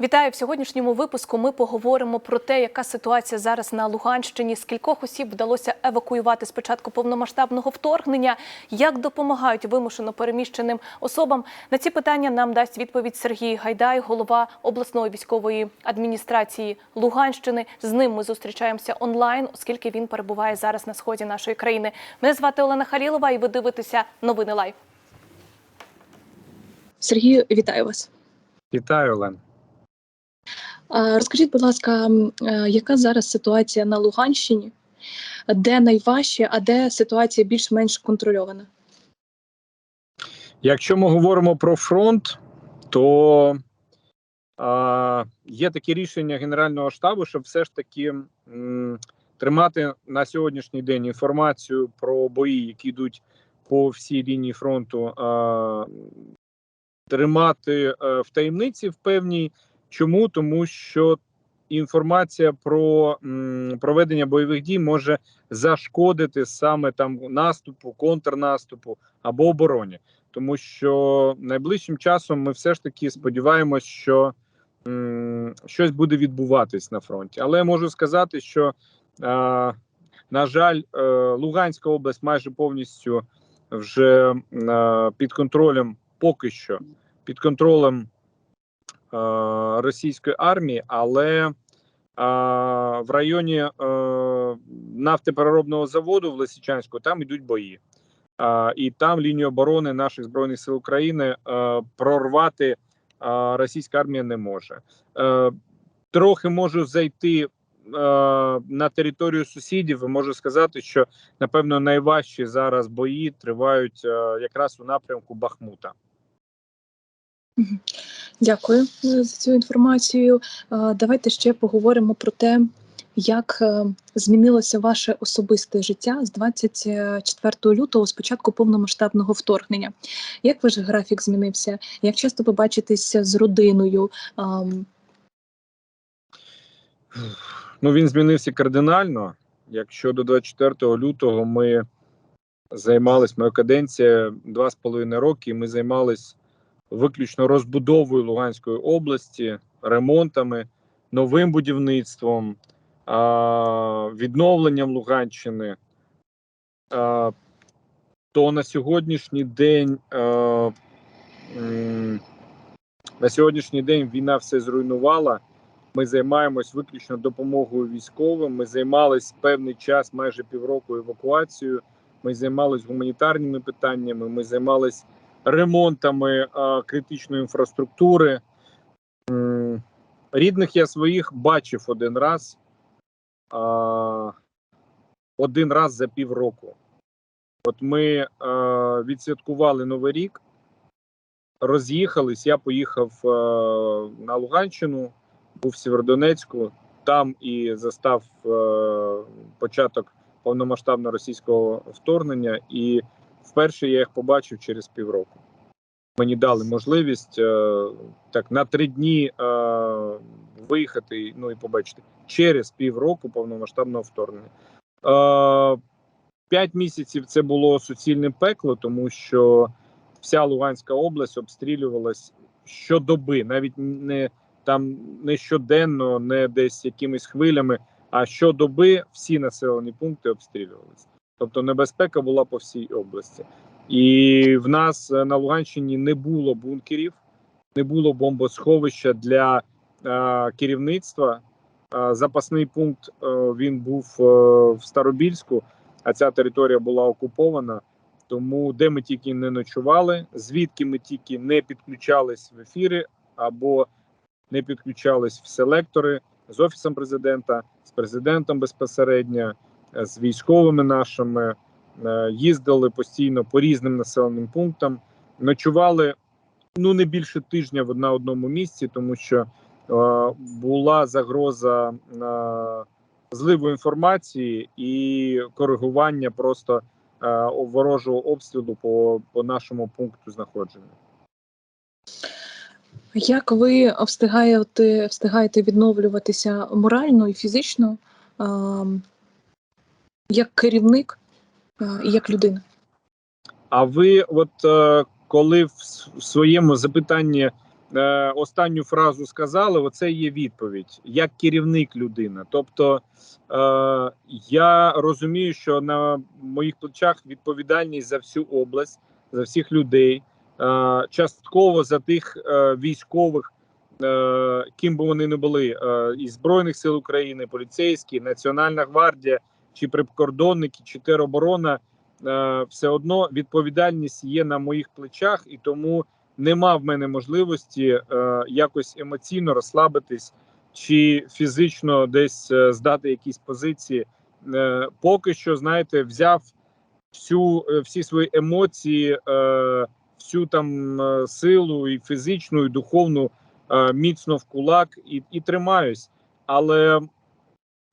Вітаю в сьогоднішньому випуску. Ми поговоримо про те, яка ситуація зараз на Луганщині, скількох осіб вдалося евакуювати з початку повномасштабного вторгнення, як допомагають вимушено переміщеним особам. На ці питання нам дасть відповідь Сергій Гайдай, голова обласної військової адміністрації Луганщини. З ним ми зустрічаємося онлайн, оскільки він перебуває зараз на сході нашої країни. Мене звати Олена Халілова, і ви дивитеся новини лайв. Сергію, вітаю вас. Вітаю, Олен. Розкажіть, будь ласка, е, яка зараз ситуація на Луганщині? Де найважче, а де ситуація більш-менш контрольована? Якщо ми говоримо про фронт, то а, є таке рішення Генерального штабу, щоб все ж таки м, тримати на сьогоднішній день інформацію про бої, які йдуть по всій лінії фронту, а, тримати е, в таємниці в певній. Чому? Тому що інформація про м, проведення бойових дій може зашкодити саме там наступу, контрнаступу або обороні. Тому що найближчим часом ми все ж таки сподіваємось, що м, щось буде відбуватись на фронті. Але я можу сказати, що е, на жаль, е, Луганська область майже повністю вже е, під контролем поки що під контролем російської армії, але е, в районі е, нафтопереробного заводу в Лисичанську там йдуть бої. І там лінію оборони наших збройних сил України е, прорвати е, російська армія не може. Е, трохи можу зайти е, на територію сусідів. Можу сказати, що напевно найважчі зараз бої тривають е, якраз у напрямку Бахмута. Дякую е, за цю інформацію. Е, Давайте ще поговоримо про те, як е, змінилося ваше особисте життя з 24 лютого, з початку повномасштабного вторгнення. Як ваш графік змінився? Як часто ви бачитеся з родиною? Ну він змінився кардинально. Якщо до 24 лютого ми займалися, моя каденція два з половиною роки, ми займалися виключно розбудовою Луганської області, ремонтами, новим будівництвом, відновленням Луганщини, то на сьогоднішній день на сьогоднішній день війна все зруйнувала. Ми займаємось виключно допомогою військовим. Ми займалися певний час, майже півроку евакуацією. Ми займалися гуманітарними питаннями. Ми займалися ремонтами критичної інфраструктури. Рідних я своїх бачив один раз. Один раз за півроку. От ми відсвяткували Новий рік, роз'їхались. Я поїхав на Луганщину, був в Сєвєродонецьку, там і застав е, початок повномасштабного російського вторгнення. І вперше я їх побачив через півроку. Мені дали можливість е, так на три дні е, виїхати ну і побачити через півроку повномасштабного вторгнення. Е, П'ять місяців це було суцільне пекло, тому що вся Луганська область обстрілювалась щодоби, навіть не там не щоденно, не десь якимись хвилями, а щодоби всі населені пункти обстрілювалися. Тобто небезпека була по всій області. І в нас е, на Луганщині не було бункерів, не було бомбосховища для е, керівництва. Е, запасний пункт е, він був е, в Старобільську, а ця територія була окупована. Тому де ми тільки не ночували, звідки ми тільки не підключались в ефіри або не підключались в селектори з офісом президента, з президентом безпосередньо, з військовими нашими. Е, Їздили постійно по різним населеним пунктам, ночували ну не більше тижня в на одному місці, тому що е, була загроза е, зливу інформації і коригування просто ворожого обстрілу по, по нашому пункту знаходження. Як ви встигаєте, встигаєте відновлюватися морально і фізично, як керівник і як людина? А ви, от е, коли в своєму запитанні е, останню фразу сказали, оце є відповідь як керівник людина. Тобто е, я розумію, що на моїх плечах відповідальність за всю область, за всіх людей, е, частково за тих е, військових, е, ким би вони не були, е, із Збройних сил України, поліцейські, Національна гвардія, чи прикордонники, чи тероборона. Е, все одно відповідальність є на моїх плечах, і тому нема в мене можливості е, якось емоційно розслабитись чи фізично десь е, здати якісь позиції. Поки що, знаєте, взяв всю всі свої емоції, всю там силу і фізичну, і духовну міцно в кулак і, і тримаюсь. Але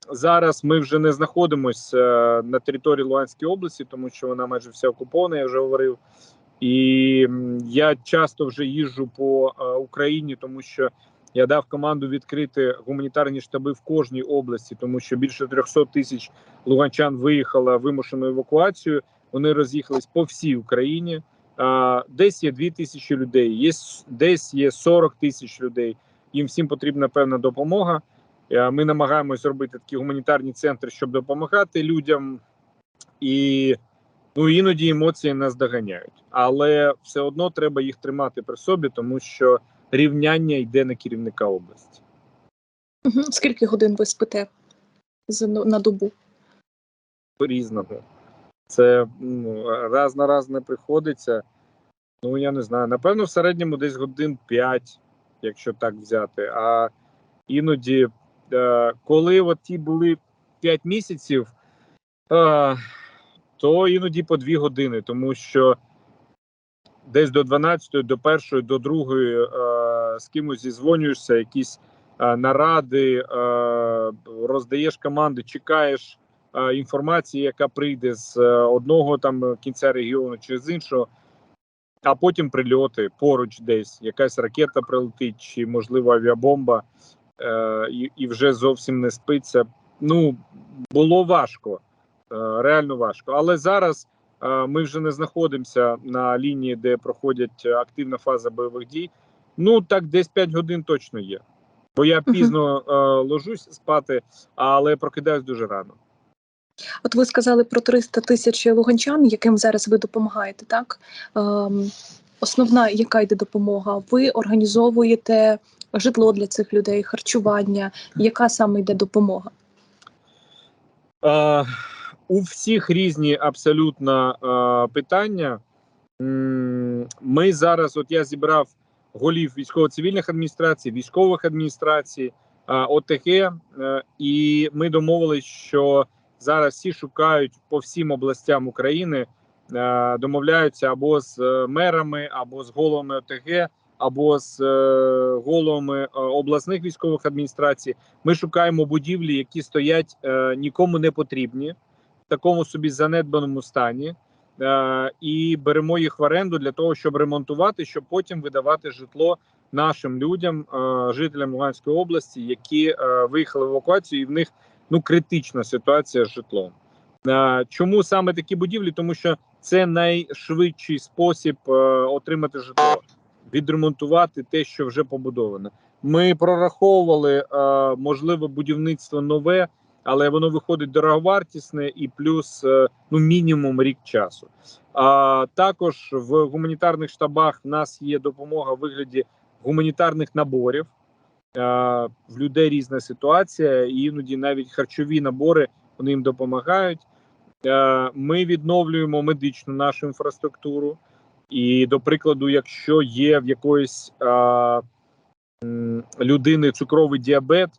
зараз ми вже не знаходимося е, на території Луганської області, тому що вона майже вся окупована, я вже говорив. І я часто вже їжджу по е, Україні, тому що я дав команду відкрити гуманітарні штаби в кожній області, тому що більше 300 тисяч луганчан виїхало вимушену евакуацію. Вони роз'їхались по всій Україні. Десь є 2 тисячі людей, є десь є 40 тисяч людей. Їм всім потрібна певна допомога. Е, Ми намагаємось зробити такі гуманітарні центри, щоб допомагати людям, і ну іноді емоції нас доганяють. Але все одно треба їх тримати при собі, тому що рівняння йде на керівника області. Скільки годин ви спите ну, на добу? По-різному. Це ну, раз на раз не приходиться. Ну я не знаю. Напевно, в середньому десь годин 5, якщо так взяти. А іноді, коли от ті були 5 місяців, е, то іноді по 2 години, тому що десь до 12, до 1, до 2 е, з кимось зізвонюєшся, якісь е, наради, е, роздаєш команди, чекаєш е, інформації, яка прийде з е, одного там кінця регіону чи з іншого, а потім прильоти поруч десь, якась ракета прилетить, чи можливо авіабомба, е, і, і вже зовсім не спиться. Ну було важко, е, реально важко. Але зараз е, ми вже не знаходимося на лінії, де проходять е, активна фаза бойових дій. Ну так, десь 5 годин точно є. Бо я пізно е, ложусь спати, але прокидаюсь дуже рано. От ви сказали про 300 тисяч луганчан, яким зараз ви допомагаєте, так? Ем, основна, яка йде допомога? Ви організовуєте житло для цих людей, харчування. Яка саме йде допомога? Е, у всіх різні абсолютно е, питання. Ми зараз, от я зібрав голів військово-цивільних адміністрацій, військових адміністрацій, ОТГ, е, і ми домовились, що зараз всі шукають по всім областям України, домовляються або з е, мерами, або з головами ОТГ, або з е, головами е, обласних військових адміністрацій. Ми шукаємо будівлі, які стоять е, нікому не потрібні, в такому собі занедбаному стані, е, і беремо їх в оренду для того, щоб ремонтувати, щоб потім видавати житло нашим людям, е, жителям Луганської області, які е, виїхали в евакуацію, і в них ну критична ситуація з житлом. Е, чому саме такі будівлі? Тому що це найшвидший спосіб е, отримати житло, відремонтувати те, що вже побудовано. Ми прораховували е, можливе будівництво нове, але воно виходить дороговартісне і плюс е, ну мінімум рік часу. А також в гуманітарних штабах в нас є допомога в вигляді гуманітарних наборів. Е, в людей різна ситуація, і іноді навіть харчові набори вони їм допомагають. Е, Ми відновлюємо медичну нашу інфраструктуру. І, до прикладу, якщо є в якоїсь е, м, людини цукровий діабет,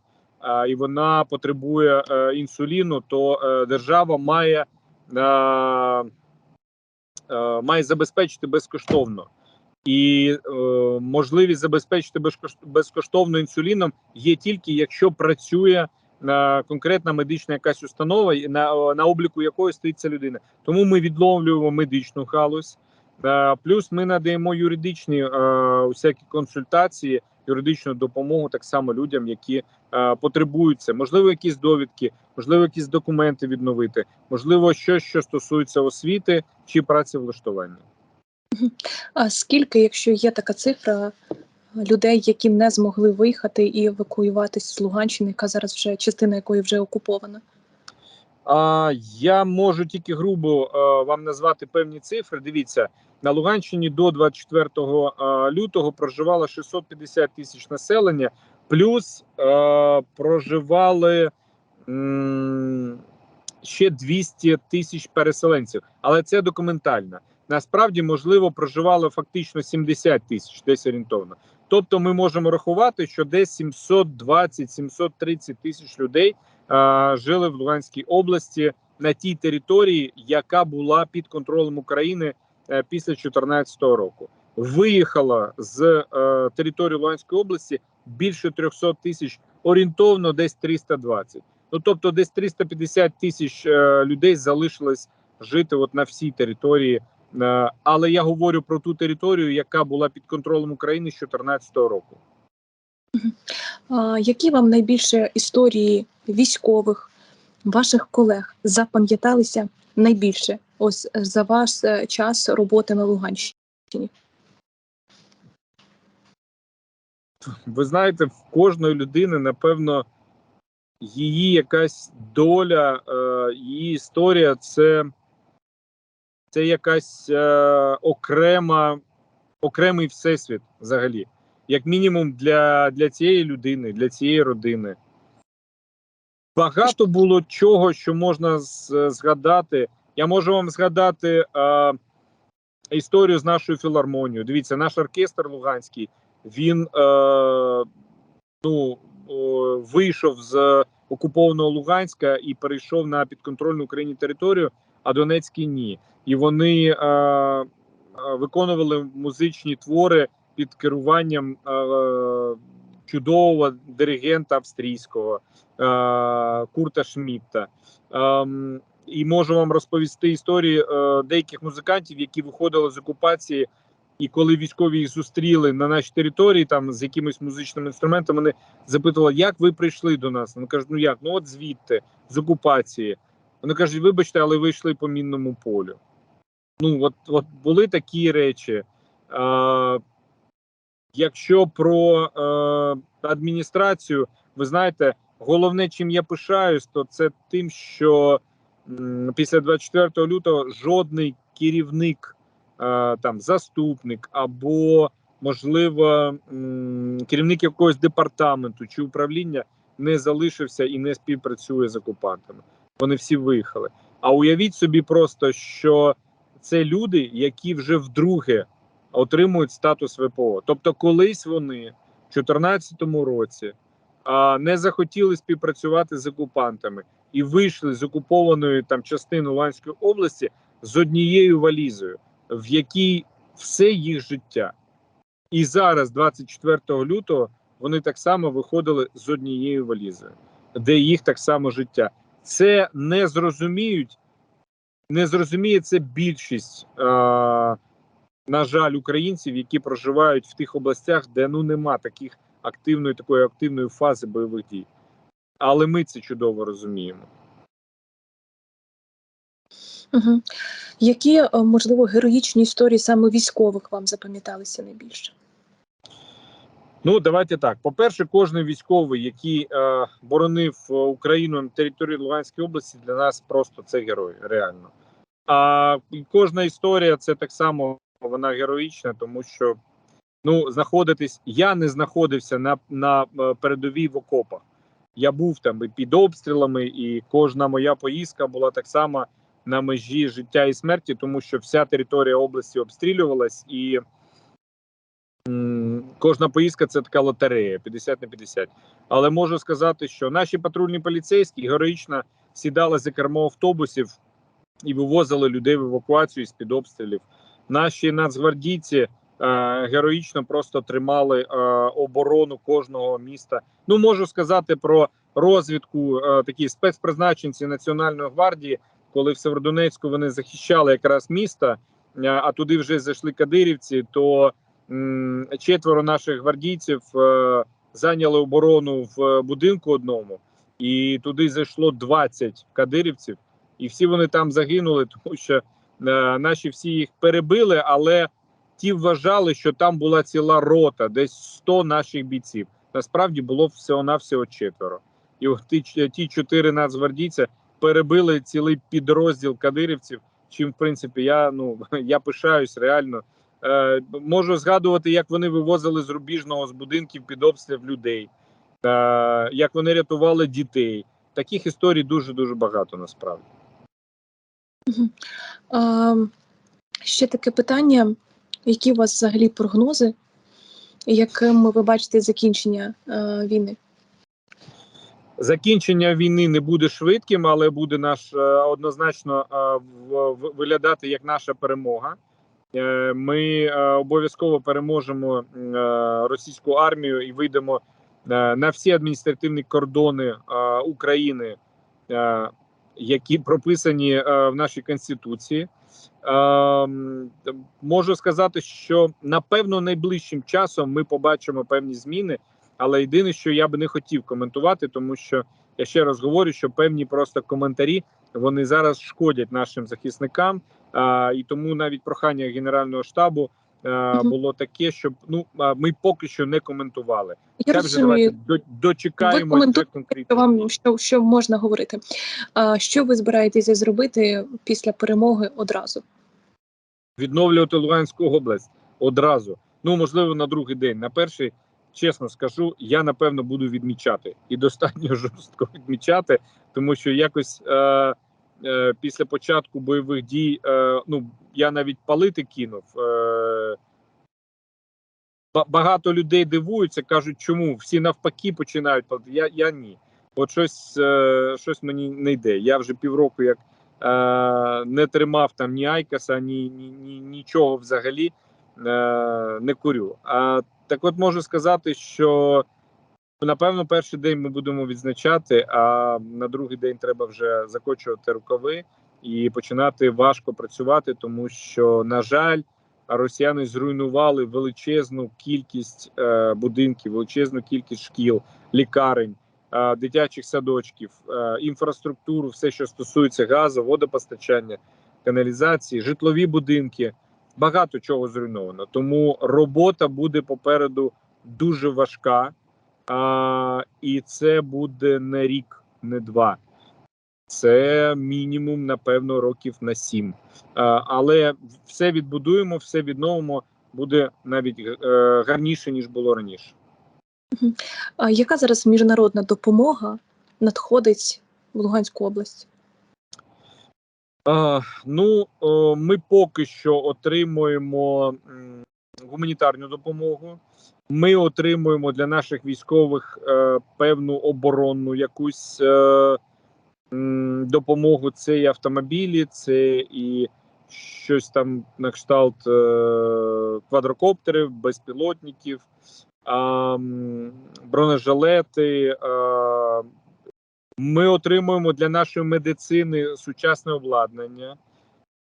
а, і вона потребує е, інсуліну, то е, держава має, е, е, має забезпечити безкоштовно. І е, можливість забезпечити безкош- безкоштовно інсуліном є тільки якщо працює е, конкретна медична якась установа, на, на обліку якої стоїть ця людина. Тому ми відновлюємо медичну галузь. Плюс ми надаємо юридичні е, усякі консультації, юридичну допомогу так само людям, які е, потребують це. Можливо, якісь довідки, можливо, якісь документи відновити, можливо, щось, що стосується освіти чи працевлаштування. А скільки, якщо є така цифра, людей, які не змогли виїхати і евакуюватись з Луганщини, яка зараз вже частина якої вже окупована? А я можу тільки грубо е, вам назвати певні цифри. Дивіться, на Луганщині до 24 е, лютого проживало 650 тисяч населення, плюс е, проживали ще 200 тисяч переселенців. Але це документально. Насправді, можливо, проживало фактично 70 тисяч, десь орієнтовно. Тобто, ми можемо рахувати, що десь 720-730 тисяч людей е, жили в Луганській області на тій території, яка була під контролем України е, після 2014 року. Виїхало з е, території Луганської області більше 300 тисяч, орієнтовно десь 320. Ну тобто, десь 350 тисяч е, людей залишилось жити от на всій території. Е, але я говорю про ту територію, яка була під контролем України з 2014 року. Які вам найбільше історії військових, ваших колег запам'яталися найбільше ось за ваш е, час роботи на Луганщині? ви знаєте, в кожної людини, напевно, її якась доля, е, її історія це, це якась е, окрема, окремий всесвіт взагалі. Як мінімум для, для цієї людини, для цієї родини. Багато було чого, що можна згадати. Я можу вам згадати е, історію з нашою філармонією. Дивіться, наш оркестр Луганський він е, ну, о, вийшов з окупованого Луганська і перейшов на підконтрольну Україні територію, а Донецький ні. І вони е, е, виконували музичні твори під керуванням е, чудового диригента австрійського е, Курта Шмітта. Ем, і можу вам розповісти історії е, деяких музикантів, які виходили з окупації і коли військові їх зустріли на нашій території, там з якимось музичним інструментом, вони запитували, як ви прийшли до нас. Вони кажуть, ну як? Ну от звідти, з окупації. Вони кажуть, вибачте, але ви йшли по мінному полю. Ну, от, от були такі речі. А, якщо про е, адміністрацію, ви знаєте, головне, чим я пишаюсь, то це тим, що м, після 24 лютого жодний керівник е, там заступник або, можливо, м, керівник якогось департаменту чи управління не залишився і не співпрацює з окупантами. Вони всі виїхали. А уявіть собі просто, що це люди, які вже вдруге отримують статус ВПО. Тобто, колись вони в 2014 році а, не захотіли співпрацювати з окупантами і вийшли з окупованої там частини Луганської області з однією валізою в якій все їх життя. І зараз, 24 лютого, вони так само виходили з однією валізою, де їх так само життя. Це не зрозуміють, не зрозуміє це більшість, е, на жаль, українців, які проживають в тих областях, де ну нема таких активної такої активної фази бойових дій. Але ми це чудово розуміємо. Угу. Які, е, можливо, героїчні історії саме військових вам запам'яталися найбільше? Ну, давайте так. По-перше, кожен військовий, який е, боронив е, Україну на території Луганської області, для нас просто це герой, реально. А кожна історія це так само вона героїчна, тому що ну, знаходитись. Я не знаходився на, на е, передовій в окопах. Я був там і під обстрілами, і кожна моя поїздка була так само на межі життя і смерті, тому що вся територія області обстрілювалась і. Кожна поїздка це така лотерея 50 на 50. Але можу сказати, що наші патрульні поліцейські героїчно сідали за кермо автобусів і вивозили людей в евакуацію з під обстрілів. Наші нацгвардійці е, героїчно просто тримали е, оборону кожного міста. Ну можу сказати про розвідку е, такі спецпризначенці Національної гвардії, коли в Северодонецьку вони захищали якраз місто, е, а туди вже зайшли кадирівці. то четверо наших гвардійців е, зайняли оборону в будинку одному, і туди зайшло 20 кадирівців, і всі вони там загинули, тому що е, наші всі їх перебили, але ті вважали, що там була ціла рота, десь 100 наших бійців. Насправді було всього навсього четверо. І от ті, ті чотири нацгвардійця перебили цілий підрозділ кадирівців. Чим, в принципі, я ну я пишаюсь реально. Е, можу згадувати, як вони вивозили з рубіжного з будинків під обстріл людей, е, як вони рятували дітей. Таких історій дуже дуже багато насправді. Ще таке питання: які у вас взагалі прогнози, яким ви бачите закінчення е, війни? Закінчення війни не буде швидким, але буде наш однозначно виглядати як наша перемога. Е, Ми е, обов'язково переможемо е, російську армію і вийдемо на всі адміністративні кордони України, які прописані в нашій конституції. Можу сказати, що напевно найближчим часом ми побачимо певні зміни. Але єдине, що я би не хотів коментувати, тому що я ще раз говорю, що певні просто коментарі вони зараз шкодять нашим захисникам. І тому навіть прохання Генерального штабу було таке, щоб ну ми поки що не коментували. Я Це вже давайте дочекаємо вже конкретно. вам що, що можна говорити. А, що ви збираєтеся зробити після перемоги одразу? відновлювати Луганську область одразу. Ну можливо, на другий день. На перший, чесно скажу, я напевно буду відмічати і достатньо жорстко відмічати, тому що якось е, е, після початку бойових дій, е, ну я навіть палити кинув. Е, Багато людей дивуються, кажуть, чому всі навпаки починають палити. Я, я ні. От щось, е, щось мені не йде. Я вже півроку як е, не тримав там ні Айкаса, ні, ні, ні нічого взагалі е, не курю. А так от можу сказати, що напевно перший день ми будемо відзначати, а на другий день треба вже закочувати рукави і починати важко працювати, тому що, на жаль, росіяни зруйнували величезну кількість е, будинків, величезну кількість шкіл, лікарень. е, Дитячих садочків, е, інфраструктуру, все, що стосується газу, водопостачання, каналізації, житлові будинки, багато чого зруйновано. Тому робота буде попереду дуже важка, а, і це буде не рік, не два. Це мінімум, напевно, років на сім. А, але все відбудуємо, все відновимо, буде навіть е, гарніше ніж було раніше. А яка зараз міжнародна допомога надходить в Луганську область? А, ну, о, ми поки що отримуємо м, гуманітарну допомогу. Ми отримуємо для наших військових е, певну оборонну якусь е, допомогу. Це і автомобілі, це і щось там на кшталт е, квадрокоптерів, безпілотників, м, бронежилети. Е, ми отримуємо для нашої медицини сучасне обладнання.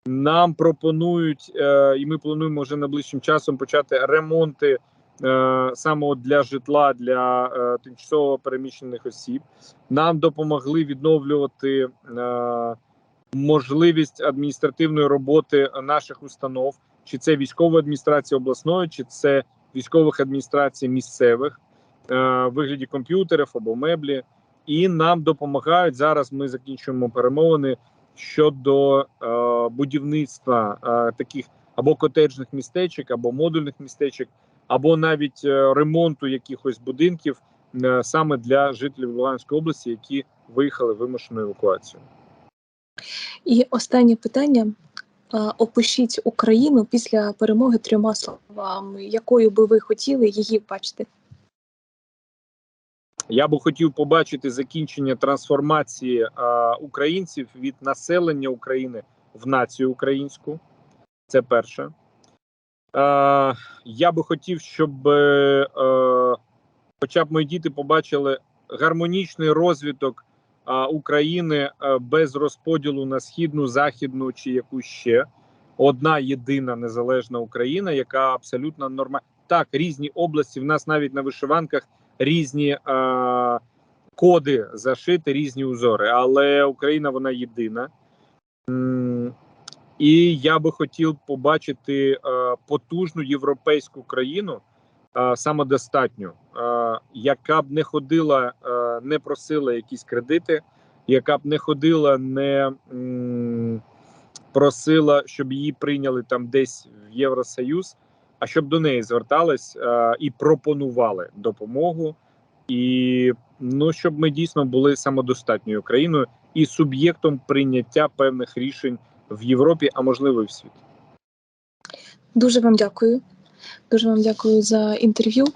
Нам пропонують, е, і ми плануємо вже найближчим часом почати ремонти е, саме для житла для е, тимчасово переміщених осіб. Нам допомогли відновлювати е, можливість адміністративної роботи наших установ, чи це військова адміністрація обласної, чи це військових адміністрацій місцевих е, вигляді комп'ютерів або меблі і нам допомагають зараз. Ми закінчуємо перемовини щодо е, будівництва е, таких або котеджних містечок, або модульних містечок, або навіть е, ремонту якихось будинків е, саме для жителів Луганської області, які виїхали вимушеною евакуацією. І останнє питання. Опишіть Україну після перемоги трьома словами, якою би ви хотіли її бачити? Я би хотів побачити закінчення трансформації е, українців від населення України в націю українську. Це перше. Е, я би хотів, щоб е, хоча б мої діти побачили гармонічний розвиток е, України е, без розподілу на східну, західну чи якусь ще. Одна єдина незалежна Україна, яка абсолютно нормальна. Так, різні області. В нас навіть на вишиванках різні е, коди зашити, різні узори. Але Україна вона єдина. І я би хотів побачити е, потужну європейську країну, е, самодостатню, е, яка б не ходила, е, не просила якісь кредити, яка б не ходила, не м, просила, щоб її прийняли там десь в Євросоюз, а щоб до неї звертались е, і пропонували допомогу, і ну щоб ми дійсно були самодостатньою країною і суб'єктом прийняття певних рішень в Європі, а можливо і в світі. Дуже вам дякую. Дуже вам дякую за інтерв'ю.